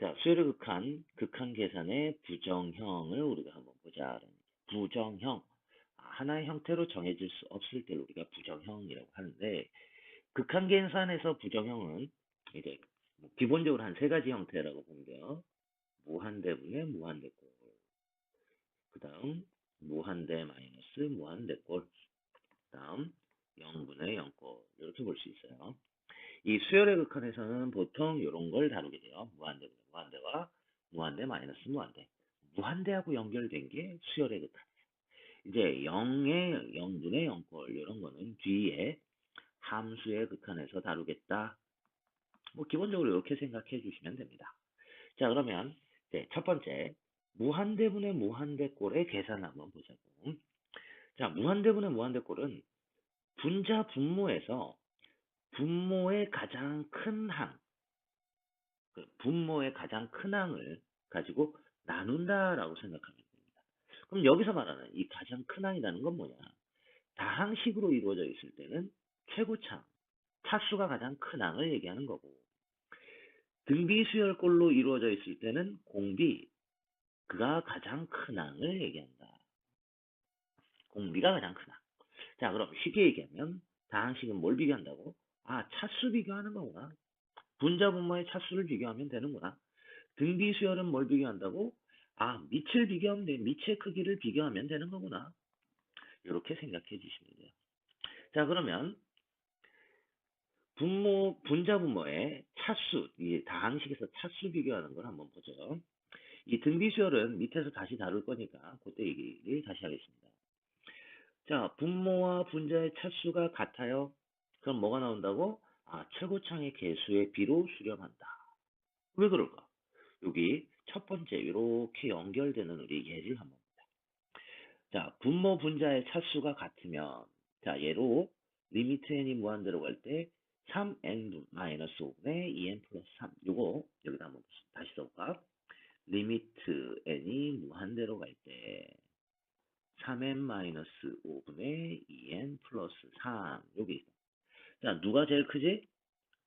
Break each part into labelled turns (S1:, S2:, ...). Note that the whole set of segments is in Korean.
S1: 자, 수열의 극한, 극한 계산의 부정형을 우리가 한번 보자. 부정형. 아, 하나의 형태로 정해질 수 없을 때를 우리가 부정형이라고 하는데, 극한 계산에서 부정형은 이제 뭐 기본적으로 한 세 가지 형태라고 보면 무한대분의 무한대꼴. 그 다음, 무한대 마이너스 무한대꼴. 그 다음, 0분의 0꼴. 이렇게 볼 수 있어요. 이 수열의 극한에서는 보통 이런 걸 다루게 돼요. 무한대, 무한대와 무한대 마이너스 무한대. 무한대하고 연결된 게 수열의 극한. 이제 0의 0분의 0꼴 이런 거는 뒤에 함수의 극한에서 다루겠다. 뭐 기본적으로 이렇게 생각해 주시면 됩니다. 자 그러면 네, 첫 번째 무한대분의 무한대꼴의 계산 한번 보자고. 자 무한대분의 무한대꼴은 분자 분모에서 분모의 가장 큰 항, 그 분모의 가장 큰 항을 가지고 나눈다라고 생각하면 됩니다. 그럼 여기서 말하는 이 가장 큰 항이라는 건 뭐냐? 다항식으로 이루어져 있을 때는 최고차, 차수가 가장 큰 항을 얘기하는 거고, 등비수열꼴로 이루어져 있을 때는 공비, 그가 가장 큰 항을 얘기한다. 공비가 가장 큰 항. 자, 그럼 쉽게 얘기하면 다항식은 뭘 비교한다고? 아, 차수 비교하는 거구나. 분자 분모의 차수를 비교하면 되는구나. 등비 수열은 뭘 비교한다고? 아, 밑을 비교하면 돼. 밑의 크기를 비교하면 되는 거구나. 이렇게 생각해 주시면 돼요. 자, 그러면 분모, 분자 분모의 차수, 이 다항식에서 차수 비교하는 걸 한번 보죠. 이 등비 수열은 밑에서 다시 다룰 거니까 그때 얘기를 다시 하겠습니다. 자, 분모와 분자의 차수가 같아요. 그럼 뭐가 나온다고? 아, 최고창의 개수의 비로 수렴한다. 왜 그럴까? 여기 첫 번째 이렇게 연결되는 우리 예를 한번 보자. 자, 분모 분자의 차수가 같으면 자, 얘로 리미트 n이 무한대로 갈 때 3n-5분의 2n 플러스 3 요거 여기다 한번 다시 써볼까? 리미트 n이 무한대로 갈 때 3n-5분의 2n 플러스 3 여기 있어. 자, 누가 제일 크지?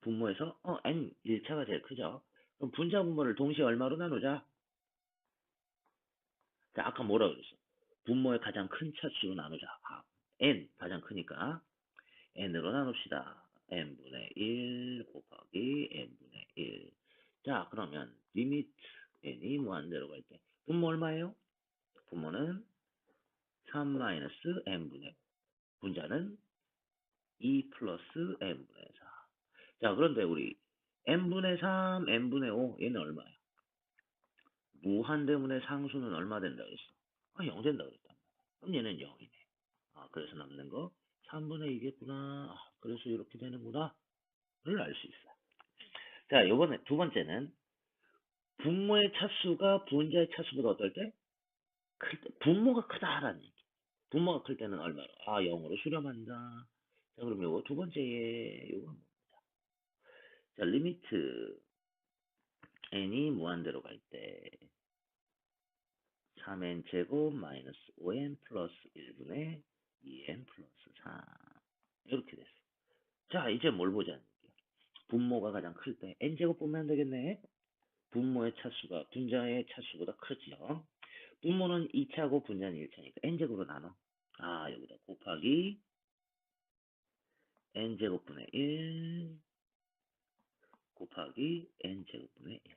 S1: 분모에서 어 n 1차가 제일 크죠. 그럼 분자 분모를 동시에 얼마로 나누자? 자, 아까 뭐라 그랬어? 분모의 가장 큰 차수로 나누자. 아, n 가장 크니까 n으로 나눕시다. n분의 1 곱하기 n분의 1. 자, 그러면 리미트 n이 무한대로 갈 때 분모 얼마예요? 분모는 3 마이너스 n분의 5. 분자는 2 플러스 n분의 4. 자, 그런데 우리 n분의 3, n분의 5 얘는 얼마야? 무한 대문의 상수는 얼마 된다 그랬어? 아, 0 된다 그랬단 말이야. 그럼 얘는 0이네. 아, 그래서 남는 거 3분의 2겠구나. 아, 그래서 이렇게 되는구나. 를 알 수 있어요. 자, 요번에 두 번째는 분모의 차수가 분자의 차수보다 어떨 때? 클 때. 분모가 크다라는 얘기. 분모가 클 때는 얼마로? 아, 0으로 수렴한다. 자, 그럼 요거 두 번째 예, 요거 보자. 자, 리미트 n이 무한대로 갈 때 3n 제곱 마이너스 5n 플러스 1분의 2n 플러스 4 이렇게 됐어. 자, 이제 뭘 보자는 얘기야. 분모가 가장 클 때 n제곱 보면 되겠네. 분모의 차수가 분자의 차수보다 크지요. 분모는 2차고 분자는 1차니까 n제곱으로 나눠. 아, 여기다 곱하기 n제곱분의 1 곱하기 n제곱분의 1.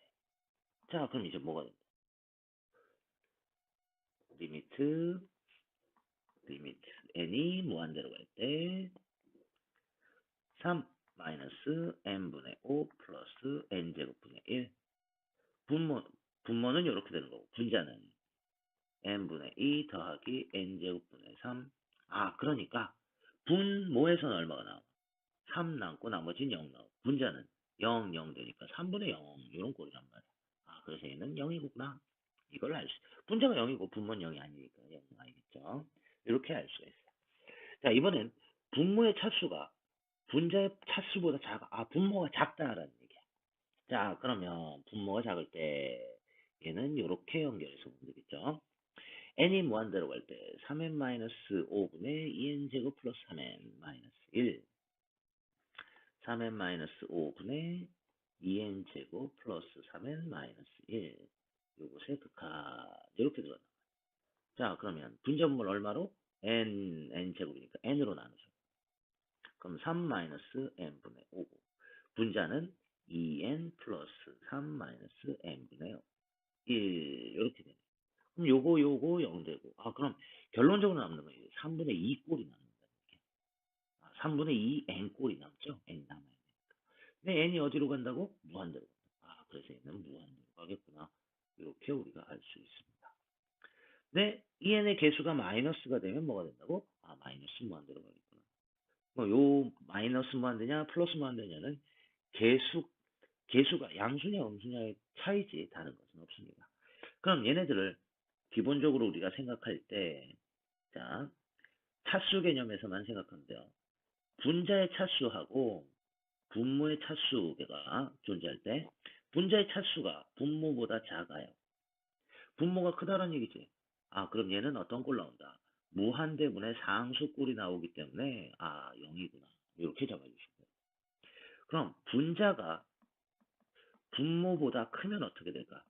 S1: 자, 그럼 이제 뭐가 된다? 리미트 리미트 n이 무한대로 갈 때 3 마이너스 n분의 5 플러스 n제곱분의 1 분모, 분모는 이렇게 되는 거고 분자는 n분의 2 더하기 n제곱분의 3 아, 그러니까 분모에서는 얼마가 나와? 3 남고 나머지는 0 나오고 분자는 0, 0 되니까 3분의 0 이런 꼴이란 말이야. 아 그래서 얘는 0이구나. 이걸 알 수. 분자가 0이고 분모는 0이 아니니까 0 알겠죠? 이렇게 알 수가 있어요. 자 이번엔 분모의 차수가 분자의 차수보다 작아. 아 분모가 작다라는 얘기야. 자 그러면 분모가 작을 때 얘는 이렇게 연결해서 보면 되겠죠? n이 무한대로 갈 때 3n-5분의 2n제곱 플러스 3n-1 3n-5분의 2n제곱 플러스 3n 마이너스 1 요것의 극한 이렇게 들어간다. 자 그러면 분자분모를 얼마로? n, n제곱이니까 n으로 나누죠. 그럼 3 마이너스 n분의 5 분자는 2n 플러스 3 마이너스 n분의 5 1 이렇게 되네. 그럼 요거 요거 0 되고 아 그럼 결론적으로 남는 건 3분의 2 꼴이 남는다. 이렇게. 아, 3분의 2 n 꼴이 남죠. n 남아야 되니까. 근데 n이 어디로 간다고? 무한대로. 아 그래서 얘는 무한대로 가겠구나. 이렇게 우리가 알 수 있습니다. 근데 이 n의 개수가 마이너스가 되면 뭐가 된다고? 아 마이너스 무한대로 가겠구나. 뭐 요 마이너스 무한대냐 플러스 무한대냐는 개수 개수가 양수냐 음수냐의 차이지 다른 것은 없습니다. 그럼 얘네들을 기본적으로 우리가 생각할 때, 자, 차수 개념에서만 생각하면 돼요. 분자의 차수하고 분모의 차수가 존재할 때, 분자의 차수가 분모보다 작아요. 분모가 크다는 얘기지. 아, 그럼 얘는 어떤 꼴 나온다? 무한대분의 상수꼴이 나오기 때문에, 아, 0이구나. 이렇게 잡아주시면 돼요. 그럼 분자가 분모보다 크면 어떻게 될까?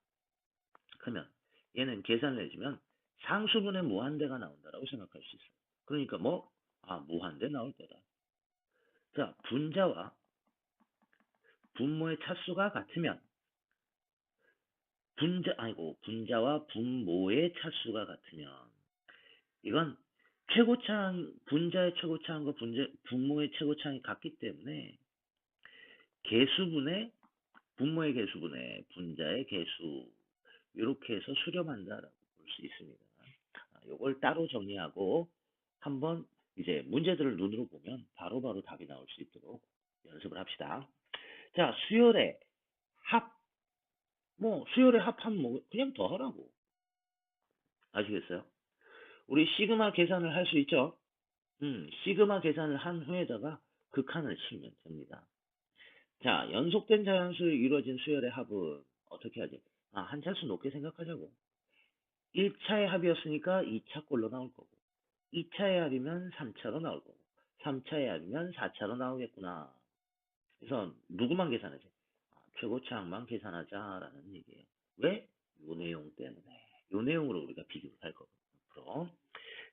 S1: 크면 얘는 계산을 해주면 상수분의 무한대가 나온다라고 생각할 수 있어. 그러니까 뭐? 아, 무한대 나올 거다. 자, 분자와 분모의 차수가 같으면 분자 아니고 분자와 분모의 차수가 같으면 이건 최고차항 분자의 최고차항과 분자 분모의 최고차항이 같기 때문에 개수분의 분모의 개수분의 분자의 개수 이렇게 해서 수렴한다라고 볼 수 있습니다. 이걸 따로 정리하고 한번 이제 문제들을 눈으로 보면 바로바로 바로 답이 나올 수 있도록 연습을 합시다. 자, 수열의 합. 뭐 수열의 합하면 뭐 그냥 더하라고. 아시겠어요? 우리 시그마 계산을 할 수 있죠? 음, 시그마 계산을 한 후에다가 극한을 치면 됩니다. 자, 연속된 자연수로 이루어진 수열의 합은 어떻게 하지? 아, 한 차수 높게 생각하자고. 1차의 합이었으니까 2차 꼴로 나올 거고, 2차의 합이면 3차로 나올 거고, 3차의 합이면 4차로 나오겠구나. 그래서 누구만 계산하지? 아, 최고차항만 계산하자라는 얘기예요. 왜? 요 내용 때문에. 요 내용으로 우리가 비교를 할 거거든요. 앞으로.